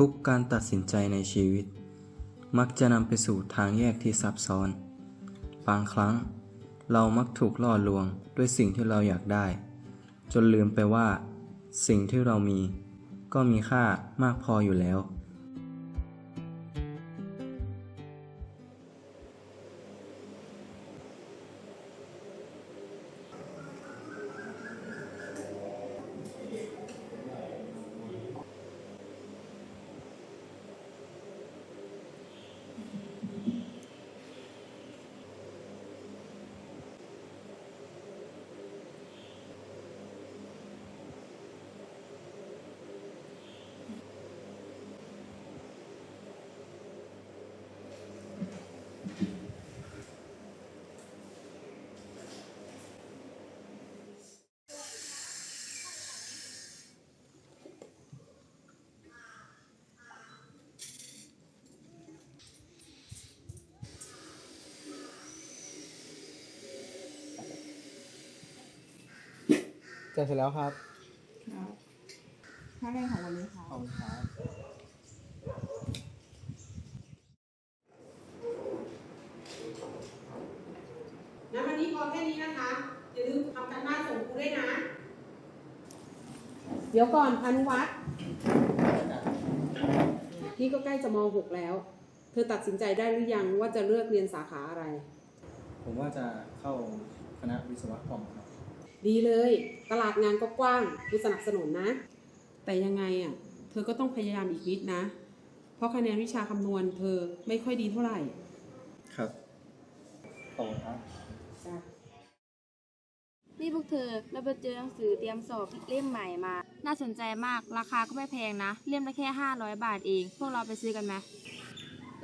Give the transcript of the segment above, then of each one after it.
ทุกการตัดสินใจในชีวิต มักจะนำไปสู่ทางแยกที่ซับซ้อน บางครั้ง เรามักถูกล่อลวงด้วยสิ่งที่เราอยากได้ จนลืมไปว่า สิ่งที่เรามี ก็มีค่ามากพออยู่แล้ว จะเสร็จแล้วครับครับค่าแรงของวันนี้ค่ะขอบคุณครับงั้นวันนี้พอแค่นี้นะคะ อย่าลืมทำการบ้านส่งครูด้วยนะ เดี๋ยวก่อนพานุวัฒน์นี่ก็ใกล้จะม .6 แล้ว เธอตัดสินใจได้หรือยังว่าจะเลือกเรียนสาขาอะไร ผมว่าจะเข้าคณะวิศวกรรมครับ ดีเลย ตลาดงานก็กว้างกูสนับสนุนนะ แต่ยังไงอะ เธอก็ต้องพยายามอีกนิดนะ เพราะคะแนนวิชาคำนวณเธอไม่ค่อยดีเท่าไหร่ ครับขอบคุณครับ จ้ะนี่พวกเธอเราไปเจอหนังสือเตรียมสอบเล่มใหม่มา น่าสนใจมาก ราคาก็ไม่แพงนะ เล่มละแค่ 500 บาทเอง พวกเราไปซื้อกันไหม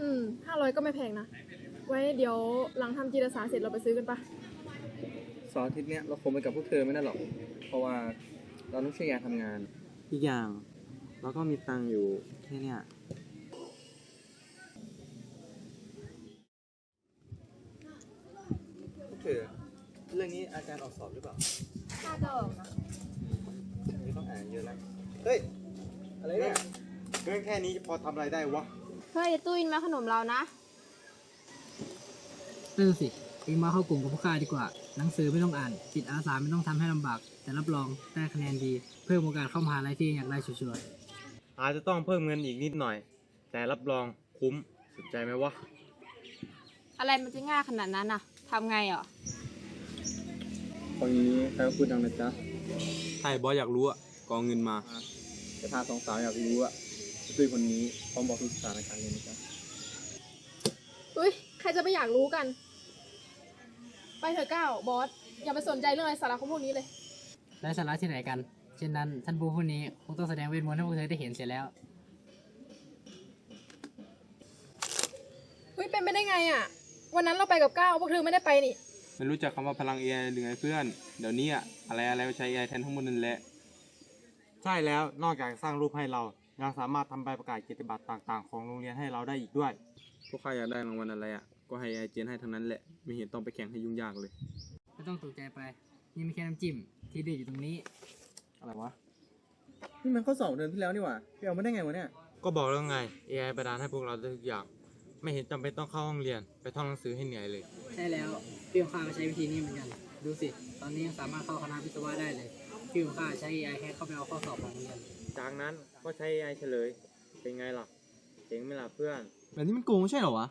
อืมห้าร้อยก็ไม่แพงนะ ไว้เดี๋ยวหลังทำจิตอาสาเสร็จเราไปซื้อกันปะ เสาร์อาทิตย์เนี้ยเราคงไปกับพวกเธอไม่ได้หรอก เพราะว่าเราต้องช่วยงานทำงาน อีกอย่าง เราก็มีตังค์อยู่แค่เนี้ยพวกเธอเรื่องนี้อาจารย์ออกสอบหรือเปล่าน่าจะออกนะไม่ต้องอ่านเยอะแล้วเฮ้ย อะไรเนี่ยเรื่องแค่นี้พอทำอะไรได้วะ เฮ้ยตุ้ยมาขนมเรานะ นั่นสิเอ งมาเข้ากลุ่มกับพวกข้าดีกว่า หนังสือไม่ต้องอ่าน จิตอาสาไม่ต้องทำให้ลำบาก แต่รับรองได้คะแนนดี เพิ่มโอกาสเข้ามหาลัยที่เองอยากได้ชัวร์อาจจะต้องเพิ่มเงินอีกนิดหน่อย แต่รับรองคุ้มสนใจไหมวะ อะไรมันจะง่ายขนาดนั้นน่ะทำไงอะคนนี้ใครพูดดังนะจ๊ะถ้าไอ้บอสอยากรู้อะกองเงินมาแต่ถ้าสองสาวอยากรู้อะตุ้ยคนนี้พร้อมบอกทุกสถานการณ์เลยนะจ๊ะอุ้ยใครจะไม่อยากรู้กัน ไปเถอะก้าวบอส อย่าไปสนใจเรื่องอะไรสาระของพวกนี้เลยๆได้สาระที่ไหนกัน เช่นนั้นท่านผู้ผู้นี้คงต้องแสดงเวทมนต์ให้พวกเธอได้เห็นเสียแล้ว เฮ้ย เป็นไปได้ไงอะ วันนั้นเราไปกับก้าวพวกเธอไม่ได้ไปนี่ไม่รู้จักคำว่าพลัง AI หรือไงเพื่อน เดี๋ยวนี้อะอะไรอะไรก็ใช้ AI แทนทั้งหมดนั่นแหละ ใช่แล้วนอกจากสร้างรูปให้เรายังสามารถทำใบประกาศเกียรติบัตรต่าง ๆ ของโรงเรียนให้เราได้อีกด้วย พวกข้าอยากได้รางวัลอะไรอะ ก็ให้ AI เจนให้ทั้งนั้นแหละ ไม่เห็นต้องไปแข่งให้ยุ่งยากเลย ไม่ต้องตกใจไป นี่ไม่แค่น้ำจิ้ม ที่เด็ดอยู่ตรงนี้ อะไรวะ นี่มันข้อสอบเดือนที่แล้วนี่หว่าไปเอามาได้ไงวะเนี่ย ก็บอกแล้วไง AI ประดานให้พวกเราได้ทุกอย่าง ไม่เห็นจำเป็นต้องเข้าห้องเรียน ไปท่องหนังสือให้เหนื่อยเลย ใช่แล้วพี่ของข้าก็ใช้วิธีนี้เหมือนกัน ดูสิ ตอนนี้ยังสามารถเข้าคณะวิศวะได้เลยพี่ของข้าใช้ AI แค่เข้าไปเอาข้อสอบของโรงเรียนจากนั้นก็ใช้ AI เฉลย เป็นไงล่ะเจ๋งไหมล่ะเพื่อน แบบนี้มันโกงไม่ใช่เหรอวะ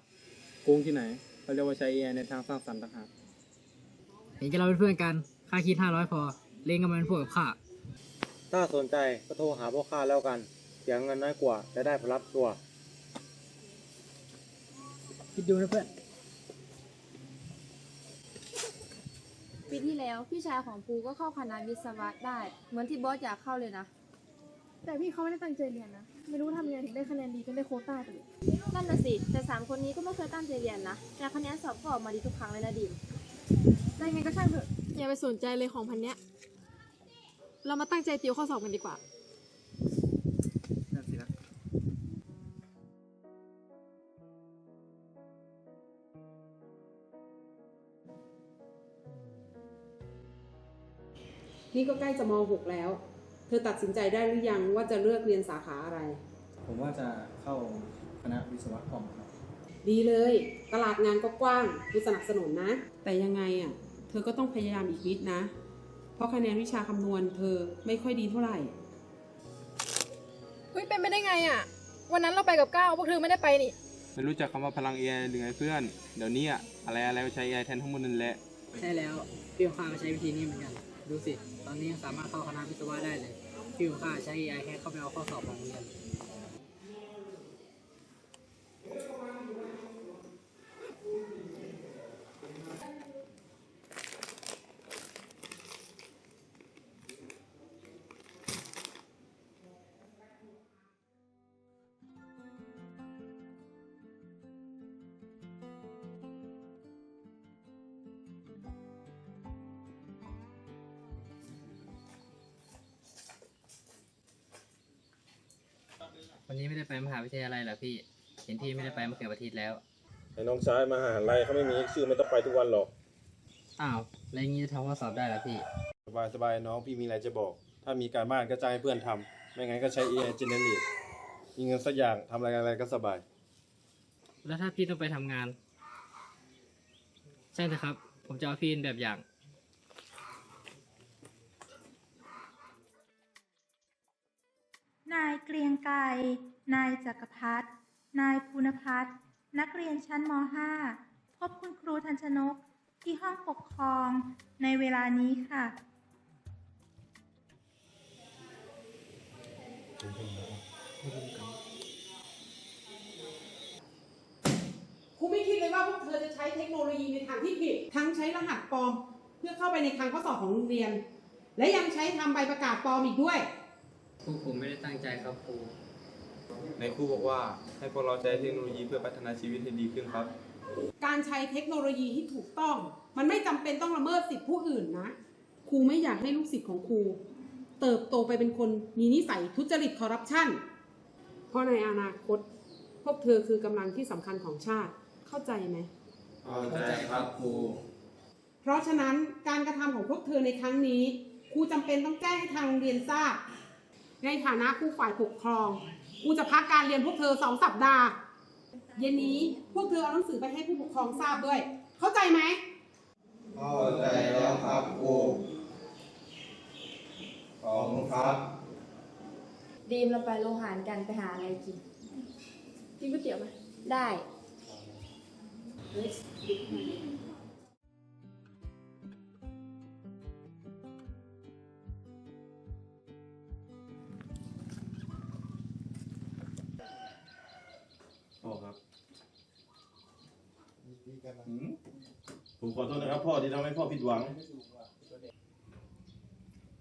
โกงที่ไหนเขาเรียกว่าใช้ AI ในทางสร้างสรรค์ต่างหากเห็นแกเราเป็นเพื่อนกัน ค่าคิด500พอ เล่นกันมาเป็นพวกกับข้า ถ้าสนใจก็โทรหาพวกข้าแล้วกัน เสียเงินน้อยกว่าจะได้ผลลัพธ์ตัวคิดดูนะเพื่อน ปีที่แล้วพี่ชายของภูก็เข้าคณะวิศวะได้ เหมือนที่บอสอยากเข้าเลยนะ แต่พี่เขาไม่ได้ตั้งใจเรียนนะ ไม่รู้ทำยังไงถึงได้คะแนนดีจนได้โควต้าไปเลยนั่นน่ะสิ แต่สามคนนี้ก็ไม่เคยตั้งใจเรียนนะแต่คะแนนสอบก็ออกมาดีทุกครั้งเลยนะดิมได้ไงก็ช่างเถอะ อย่าไปสนใจเลยของพันเนี้ย เรามาตั้งใจติวข้อสอบกันดีกว่า นั่นสินะนี่ก็ใกล้จะม .6 แล้ว เธอตัดสินใจได้หรือยังว่าจะเลือกเรียนสาขาอะไร ผมว่าจะเข้าคณะวิศวกรรมครับดีเลย ตลาดงานก็กว้างกูสนับสนุนนะ แต่ยังไงอะ เธอก็ต้องพยายามอีกนิดนะ เพราะคะแนนวิชาคำนวณเธอไม่ค่อยดีเท่าไหร่ เฮ้ยเป็นไปได้ไงอะ วันนั้นเราไปกับก้าวพวกเธอไม่ได้ไปนี่ ไม่รู้จักคำว่าพลัง AI หรือไงเพื่อน เดี๋ยวนี้อะอะไรอะไรก็ใช้ AI แทนทั้งหมดนั่นแหละ ใช่แล้วพี่ของข้าก็ใช้วิธีนี้เหมือนกัน ดูสิต อนนี้สามารถเข้าคณะวิศวะได้เลยพี่ของข้าใช้ AI แค่เข้าไปเอาข้อสอบของโรงเรียน วันนี้ไม่ได้ไปมหาวิทยาลัยเหรอพี่ เห็นพี่ไม่ได้ไปมาเกือบอาทิตย์แล้ว ไอ้น้องชายมหาลัยเขาไม่มีชื่อไม่ต้องไปทุกวันหรอก อ้าวแล้วอย่างนี้จะทำข้อสอบได้เหรอพี่ สบายสบายน้องพี่มีอะไรจะบอก ถ้ามีการบ้านก็จ้างให้เพื่อนทำไม่งั้นก็ใช้ AI generate มีเงินสักอย่างทำอะไรอะไรก็สบาย แล้วถ้าพี่ต้องไปทำงาน ใช่เถอะครับ ผมจะเอาพี่เป็นแบบอย่าง เกรียงไกรนายจักรพัฒน์นายภูนพัฒน์นักเรียนชั้นม .5 พบคุณครูทันชนกที่ห้องปกครองในเวลานี้ค่ะ ครูไม่คิดเลยว่าพวกเธอจะใช้เทคโนโลยีในทางที่ผิด ทั้งใช้รหัสปลอม เพื่อเข้าไปในคลังข้อสอบของโรงเรียน และยังใช้ทำใบประกาศปลอมอีกด้วย ครูผมไม่ได้ตั้งใจครับครูในครูบอกว่าให้พวกเราใช้เทคโนโลยีเพื่อพัฒนาชีวิตให้ดีขึ้นครับ การใช้เทคโนโลยีที่ถูกต้อง มันไม่จำเป็นต้องละเมิดสิทธิผู้อื่นนะ ครูไม่อยากให้ลูกศิษย์ของครู เติบโตไปเป็นคนมีนิสัยทุจริตคอร์รัปชันเพราะในอนาคต พวกเธอคือกำลังที่สำคัญของชาติเข้าใจไหมเข้าใจครับครูเพราะฉะนั้นการกระทำของพวกเธอในครั้งนี้ครูจำเป็นต้องแจ้งให้ทางโรงเรียนทราบ ในฐานะครูฝ่ายปกครองครูจะพักการเรียนพวกเธอสองสัปดาห์ เย็นนี้พวกเธอเอาหนังสือไปให้ผู้ปกครองทราบด้วย เข้าใจไหม เข้าใจแล้วครับครูขอบคุณครับ ดีมเราไปโรงอาหารกันไปหาอะไรกิน กินก๋วยเตี๋ยวไหมได้ ผมขอโทษนะครับพ่อที่ทำให้พ่อผิดหวัง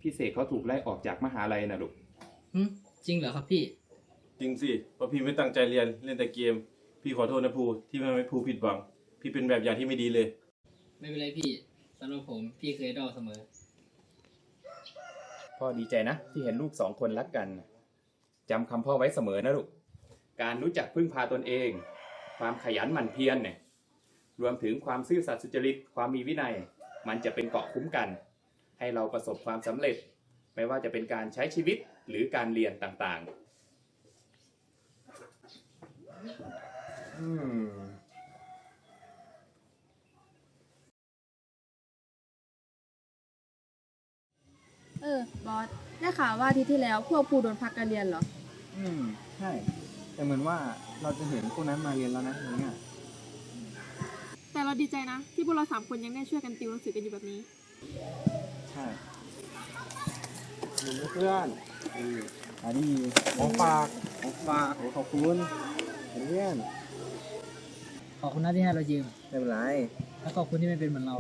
พี่เสกเขาถูกไล่ออกจากมหาลัยนะลูกหึจริงเหรอครับพี่ จริงสิเพราะพี่ไม่ตั้งใจเรียนเล่นแต่เกม พี่ขอโทษนะภูที่ทำให้ภูผิดหวัง พี่เป็นแบบอย่างที่ไม่ดีเลย ไม่เป็นไรพี่สำหรับผมพี่เคยดอเสมอ พ่อดีใจนะ ที่เห็นลูกสองคนรักกันจำคำพ่อไว้เสมอนะลูก การรู้จักพึ่งพาตนเอง ความขยันหมั่นเพียรเนี่ย รวมถึงความซื่อสัตย์สุจริตความมีวินัย มันจะเป็นเกราะคุ้มกัน ให้เราประสบความสำเร็จ ไม่ว่าจะเป็นการใช้ชีวิตหรือการเรียนต่างๆ อืมเออบอสได้ข่าวว่าอาทิตย์ที่แล้วพวกครูโดนพักการเรียนเหรอ อืม ใช่ แต่เหมือนว่าเราจะเห็นพวกนั้นมาเรียนแล้วนะอย่างเงี้ยแต่เรา ดีใจนะ ที่พวกเราสามคนยังได้ช่วยกันติวหนังสือกันอยู่แบบนี้ ใช่หนุ่มเพื่อนอืออันนี้ของฝากของฝากโอ้ขอบคุณเพื่อนขอบคุณนะที่ให้เรายืมไม่เป็นไร และขอบคุณที่ไม่เป็นเหมือนเรา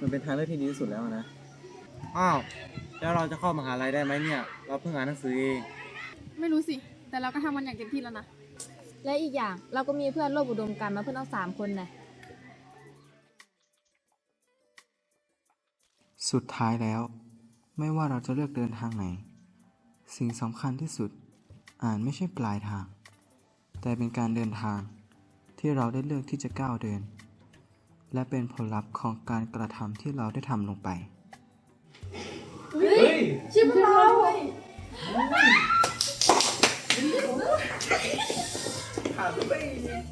มันเป็นทางเลือกที่ดีที่สุดแล้วนะ อ้าว แล้วเราจะเข้ามหาลัยได้ไหมเนี่ย เราเพิ่งอ่านหนังสือเอง ไม่รู้สิ แต่เราก็ทำมันอย่างเต็มที่แล้วนะ และอีกอย่างเราก็มีเพื่อนร่วมอุดมการมาเพื่อนเอาสามคนนะสุดท้ายแล้ว ไม่ว่าเราจะเลือกเดินทางไหน สิ่งสำคัญที่สุดอาจไม่ใช่ปลายทาง แต่เป็นการเดินทางที่เราได้เลือกที่จะก้าวเดิน และเป็นผลลัพธ์ของการกระทำที่เราได้ทำลงไป เฮ้ยชิมเรา 看的背面。